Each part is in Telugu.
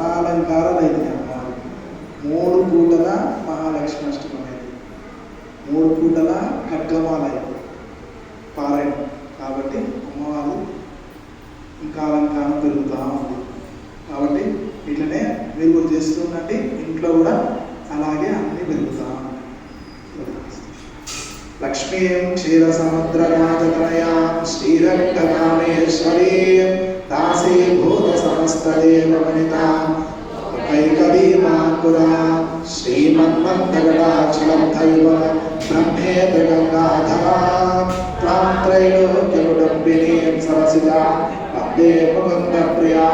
అనాలంకారాలు అయింది మూడు పూటల మహాలక్ష్మి అష్టకం అయింది మూడు పూటల ఖడ్గమాలయం. పారాయణం. కాబట్టి అమ్మవారు ఇంకా అలంకారం పెరుగుతూ ఉంది. కాబట్టి ఇట్లనే మీరు కూడా చేస్తుందండి ఇంట్లో కూడా అలాగే అన్ని పెరుగుతూ లక్ష్మీ లక్ష్మీం క్షీర సముద్రరాజతనయాం శ్రీరంగకామేశ్వరీం దాసీభూత సమస్తదేవ వనితాం. కైకలీమాకురాం శ్రీమన్మంతగడాచలంధైవ బ్రహ్మేత గంగాధరాం త్వాం త్రైలోక్యముడంబినీం సరసిజా వందే ముకుంద ప్రియా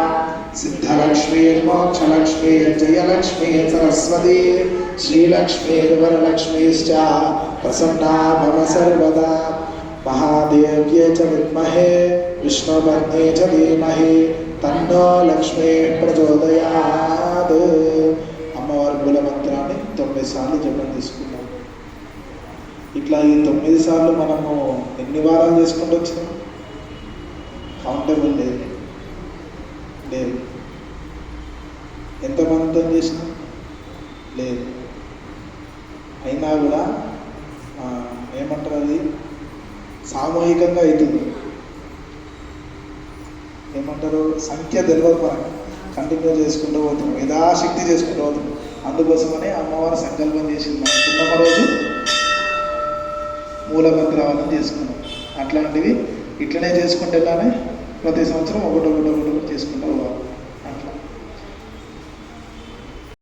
సిద్ధలక్ష్మీ మోక్షలక్ష్మీ జయలక్ష్మీ సరస్వతి. శ్రీలక్ష్మీ వరలక్ష్మీశ్చ ప్రసన్నా భవ సర్వదా మహాదేవ్యే చ విద్మహే విష్ణుపత్నే చ ధీమహి తన్నో లక్ష్మీ ప్రచోదయాత్. అమ్మవారి మూలమంత్రాన్ని తొమ్మిది సార్లు జపం తీసుకున్నాం ఇట్లా ఈ తొమ్మిది సార్లు మనము ఎన్ని వారాలు చేసుకుంటూ వచ్చినాం? కౌంటబుల్ లేదు. లేదు. ఎంతమందితో చేసినాం? లేదు. అయినా కూడా ఏమంటారు అది? సామూహికంగా అవుతుంది. ఏమంటారు? సంఖ్య తెలియదు కంటిన్యూ చేసుకుంటూ పోతున్నాం. యథాశక్తి చేసుకుంటూ పోతున్నాం. అందుకోసమనే అమ్మవారు సంకల్పం చేసింది మన పున్నమ రోజు మూలభద్రావనం చేసుకున్నాం. అట్లాంటివి ఇట్లనే చేసుకుంటే ప్రతి సంవత్సరం ఒకటి ఒకటి ఒకటి ఒకటి చేసుకుంటూ పోవాలి.